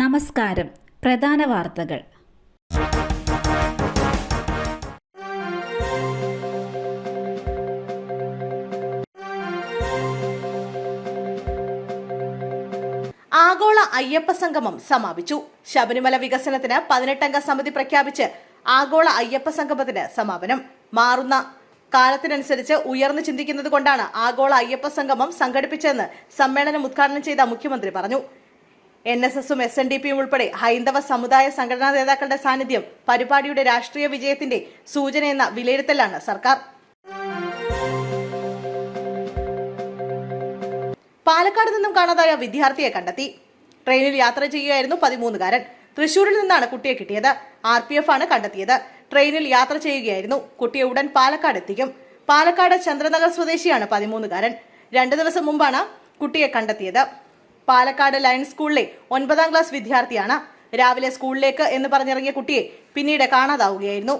നമസ്കാരം. പ്രധാന വാർത്തകൾ. ആഗോള അയ്യപ്പ സംഗമം സമാപിച്ചു. ശബരിമല വികസനത്തിന് പതിനെട്ടംഗ സമിതി പ്രഖ്യാപിച്ച് ആഗോള അയ്യപ്പ സംഗമത്തിന് സമാപനം. മാറുന്ന കാലത്തിനനുസരിച്ച് ഉയർന്നു ചിന്തിക്കുന്നത് കൊണ്ടാണ് ആഗോള അയ്യപ്പ സംഗമം സംഘടിപ്പിച്ചതെന്ന് സമ്മേളനം ഉദ്ഘാടനം ചെയ്ത മുഖ്യമന്ത്രി പറഞ്ഞു. എൻ എസ് എസും എസ് എൻ ഡി പിയും ഉൾപ്പെടെ ഹൈന്ദവ സമുദായ സംഘടനാ നേതാക്കളുടെ സാന്നിധ്യം പരിപാടിയുടെ രാഷ്ട്രീയ വിജയത്തിന്റെ സൂചനയെന്ന വിലയിരുത്തലാണ് സർക്കാർ. പാലക്കാട് നിന്നും കാണാതായ വിദ്യാർത്ഥിയെ കണ്ടെത്തി. ട്രെയിനിൽ യാത്ര ചെയ്യുകയായിരുന്നു പതിമൂന്നുകാരൻ. തൃശൂരിൽ നിന്നാണ് കുട്ടിയെ കിട്ടിയത്. ആർ പി എഫ് ആണ് കണ്ടെത്തിയത്. ട്രെയിനിൽ യാത്ര ചെയ്യുകയായിരുന്നു. കുട്ടിയെ ഉടൻ പാലക്കാട് എത്തിക്കും. പാലക്കാട് ചന്ദ്രനഗർ സ്വദേശിയാണ് പതിമൂന്നുകാരൻ. രണ്ടു ദിവസം മുമ്പാണ് കുട്ടിയെ കണ്ടെത്തിയത്. പാലക്കാട് ലയൺസ് സ്കൂളിലെ ഒൻപതാം ക്ലാസ് വിദ്യാർത്ഥിയാണ് രാവിലെ സ്കൂളിലേക്ക് എന്ന് പറഞ്ഞിറങ്ങിയ കുട്ടിയെ പിന്നീട് കാണാതാവുകയായിരുന്നു.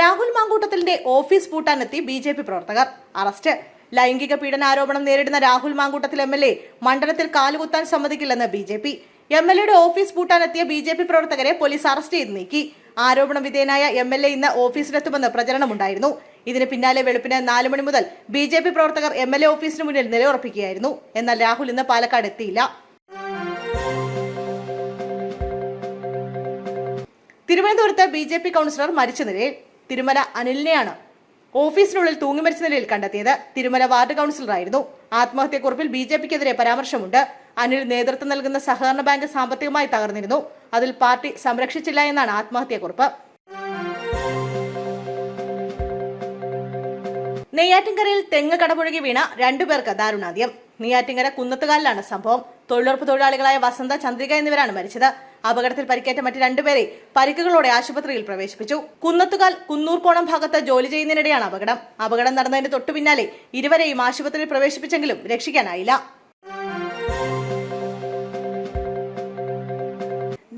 രാഹുൽ മാങ്കൂട്ടത്തിന്റെ ഓഫീസ് പൂട്ടാനെത്തി ബി ജെ പി പ്രവർത്തകർ. അറസ്റ്റ്. ലൈംഗിക പീഡനാരോപണം നേരിടുന്ന Rahul Mamkootathil M L A മണ്ഡലത്തിൽ കാലുകുത്താൻ സമ്മതിക്കില്ലെന്ന് B J P. M L എയുടെ ഓഫീസ് പൂട്ടാനെത്തിയ ബി ജെ പി പ്രവർത്തകരെ പോലീസ് അറസ്റ്റ് ചെയ്ത് നീക്കി. ആരോപണ വിധേയനായ എം എൽ എ ഇന്ന് ഓഫീസിലെത്തുമെന്ന് പ്രചരണമുണ്ടായിരുന്നു. ഇതിന് പിന്നാലെ വെളുപ്പിന് നാല് മണി മുതൽ ബി ജെ പി പ്രവർത്തകർ എം എൽ എ ഓഫീസിന് മുന്നിൽ നിലയുറപ്പിക്കുകയായിരുന്നു. എന്നാൽ രാഹുൽ ഇന്ന് പാലക്കാട് എത്തിയില്ല. തിരുവനന്തപുരത്ത് ബി ജെ പി കൗൺസിലർ മരിച്ച നിലയിൽ തിരുമല അനിലിനെയാണ് ഓഫീസിനുള്ളിൽ തൂങ്ങി മരിച്ച നിലയിൽ കണ്ടെത്തിയത്. തിരുമല വാർഡ് കൗൺസിലറായിരുന്നു. ആത്മഹത്യക്കുറിപ്പിൽ ബി ജെ പിക്കെതിരെ പരാമർശമുണ്ട്. അനിൽ നേതൃത്വം നൽകുന്ന സഹകരണ ബാങ്ക് സാമ്പത്തികമായി തകർന്നിരുന്നു. അതിൽ പാർട്ടി സംരക്ഷിച്ചില്ല എന്നാണ് ആത്മഹത്യക്കുറിപ്പ്. നെയ്യാറ്റിൻകരയിൽ തെങ്ങ് കടപുഴകി വീണ രണ്ടുപേർക്ക് ദാരുണാദ്യം നെയ്യാറ്റിൻകര കുന്നത്തുകാലിലാണ് സംഭവം. തൊഴിലുറപ്പ് തൊഴിലാളികളായ വസന്ത ചന്ദ്രിക എന്നിവരാണ് മരിച്ചത്. അപകടത്തിൽ പരിക്കേറ്റ മറ്റ് രണ്ടുപേരെ പരിക്കുകളോടെ ആശുപത്രിയിൽ പ്രവേശിപ്പിച്ചു. കുന്നത്തുകാൽ കുന്നൂർക്കോണം ഭാഗത്ത് ജോലി ചെയ്യുന്നതിനിടെയാണ് അപകടം. അപകടം നടന്നതിന് തൊട്ടു പിന്നാലെ ഇരുവരെയും ആശുപത്രിയിൽ പ്രവേശിപ്പിച്ചെങ്കിലും രക്ഷിക്കാനായില്ല.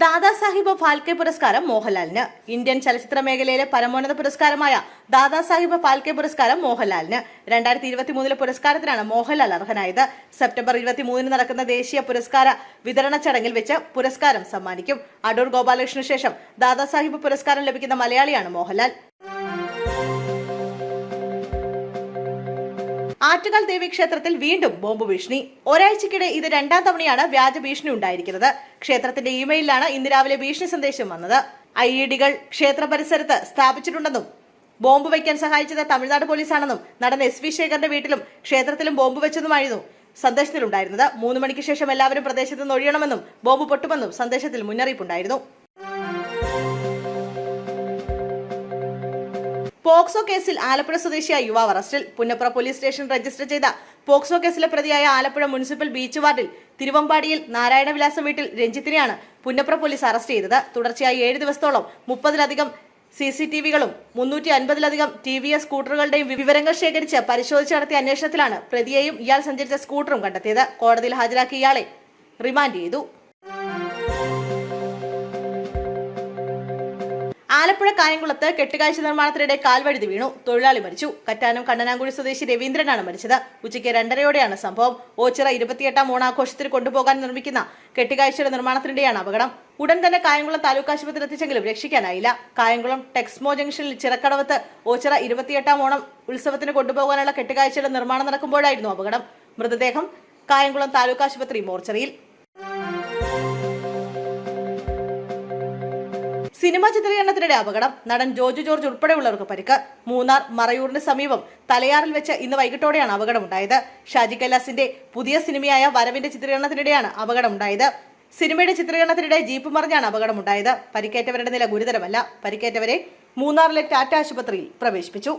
ദാദാസാഹിബ് ഫാൽക്കെ പുരസ്കാരം മോഹൻലാലിന്. ഇന്ത്യൻ ചലച്ചിത്ര മേഖലയിലെ പരമോന്നത പുരസ്കാരമായ ദാദാസാഹിബ് ഫാൽക്കെ പുരസ്കാരം മോഹൻലാലിന്. രണ്ടായിരത്തി ഇരുപത്തി മൂന്നിലെ പുരസ്കാരത്തിനാണ് മോഹൻലാൽ അർഹനായത്. സെപ്റ്റംബർ ഇരുപത്തിമൂന്നിന് നടക്കുന്ന ദേശീയ പുരസ്കാര വിതരണ ചടങ്ങിൽ വെച്ച് പുരസ്കാരം സമ്മാനിക്കും. അടൂർ ഗോപാലകൃഷ്ണന് ശേഷം ദാദാസാഹിബ് പുരസ്കാരം ലഭിക്കുന്ന മലയാളിയാണ് മോഹൻലാൽ. ആറ്റുകാൽ ദേവീക്ഷേത്രത്തിൽ വീണ്ടും ബോംബ് ഭീഷണി. ഒരാഴ്ചക്കിടെ ഇത് രണ്ടാം തവണയാണ് വ്യാജ ഭീഷണി ഉണ്ടായിരിക്കുന്നത്. ക്ഷേത്രത്തിന്റെ ഇമെയിലാണ് ഇന്ന് രാവിലെ ഭീഷണി സന്ദേശം വന്നത്. ഐ ഇ ഡികൾ ക്ഷേത്ര പരിസരത്ത് സ്ഥാപിച്ചിട്ടുണ്ടെന്നും ബോംബ് വയ്ക്കാൻ സഹായിച്ചത് തമിഴ്നാട് പോലീസാണെന്നും നടൻ എസ് വി ശേഖറിന്റെ വീട്ടിലും ക്ഷേത്രത്തിലും ബോംബ് വെച്ചതുമായിരുന്നു സന്ദേശത്തിലുണ്ടായിരുന്നത്. മൂന്ന് മണിക്ക് ശേഷം എല്ലാവരും പ്രദേശത്ത് നിന്ന് ഒഴിയണമെന്നും ബോംബ് പൊട്ടുമെന്നും സന്ദേശത്തിൽ മുന്നറിയിപ്പുണ്ടായിരുന്നു. പോക്സോ കേസിൽ ആലപ്പുഴ സ്വദേശിയായ യുവാവ് അറസ്റ്റിൽ. പുന്നപ്ര പോലീസ് സ്റ്റേഷൻ രജിസ്റ്റർ ചെയ്ത പോക്സോ കേസിലെ പ്രതിയായ ആലപ്പുഴ മുനിസിപ്പൽ ബീച്ച് വാർഡിൽ തിരുവമ്പാടിയിൽ നാരായണ വിലാസം വീട്ടിൽ രഞ്ജിത്തിനെയാണ് പുന്നപ്ര പോലീസ് അറസ്റ്റ് ചെയ്തത്. തുടർച്ചയായി ഏഴ് ദിവസത്തോളം മുപ്പതിലധികം സി സി ടി വികളും മുന്നൂറ്റി അൻപതിലധികം ടി വി എസ് സ്കൂട്ടറുകളുടെയും വിവരങ്ങൾ ശേഖരിച്ച് പരിശോധിച്ച് നടത്തിയ അന്വേഷണത്തിലാണ് പ്രതിയെയും ഇയാൾ സഞ്ചരിച്ച സ്കൂട്ടറും കണ്ടെത്തിയത്. കോടതിയിൽ ഹാജരാക്കിയ ഇയാളെ റിമാൻഡ് ചെയ്തു. ആലപ്പുഴ കായംകുളത്ത് കെട്ടുകാഴ്ച നിർമ്മാണത്തിനിടെ കാൽവഴുതി വീണു. തൊഴിലാളി മരിച്ചു. കറ്റാനം കണ്ണനാങ്കുഴി സ്വദേശി രവീന്ദ്രനാണ് മരിച്ചത്. ഉച്ചയ്ക്ക് രണ്ടരയോടെയാണ് സംഭവം. ഓച്ചിറ ഇരുപത്തിയെട്ടാം ഓണാഘോഷത്തിൽ കൊണ്ടുപോകാൻ നിർമ്മിക്കുന്ന കെട്ടുകാഴ്ചയുടെ നിർമ്മാണത്തിനിടെയാണ് അപകടം. ഉടൻ തന്നെ കായംകുളം താലൂക്ക് ആശുപത്രി എത്തിച്ചെങ്കിലും രക്ഷിക്കാനായില്ല. കായംകുളം ടെക്സ്മോ ജംഗ്ഷനിൽ ചിറക്കടവത്ത് ഓച്ചിറ ഇരുപത്തിയെട്ടാം ഓണം ഉത്സവത്തിന് കൊണ്ടുപോകാനുള്ള കെട്ടുകാഴ്ചയുടെ നിർമ്മാണം നടക്കുമ്പോഴായിരുന്നു അപകടം. മൃതദേഹം കായംകുളം താലൂക്ക് ആശുപത്രി മോർച്ചറിയിൽ. സിനിമാ ചിത്രീകരണത്തിനിടെ അപകടം. നടൻ ജോജു ജോർജ് ഉൾപ്പെടെയുള്ളവർക്ക് പരിക്ക്. മൂന്നാർ മറയൂറിന് സമീപം തലയാറിൽ വെച്ച് ഇന്ന് വൈകിട്ടോടെയാണ് അപകടമുണ്ടായത്. ഷാജി കൈലാസിന്റെ പുതിയ സിനിമയായ വരവിന്റെ ചിത്രീകരണത്തിനിടെയാണ് അപകടമുണ്ടായത്. സിനിമയുടെ ചിത്രീകരണത്തിനിടെ ജീപ്പ് മറിഞ്ഞാണ് അപകടമുണ്ടായത്. പരിക്കേറ്റവരുടെ നില ഗുരുതരമല്ല. പരിക്കേറ്റവരെ മൂന്നാറിലെ ടാറ്റ ആശുപത്രിയിൽ പ്രവേശിപ്പിച്ചു.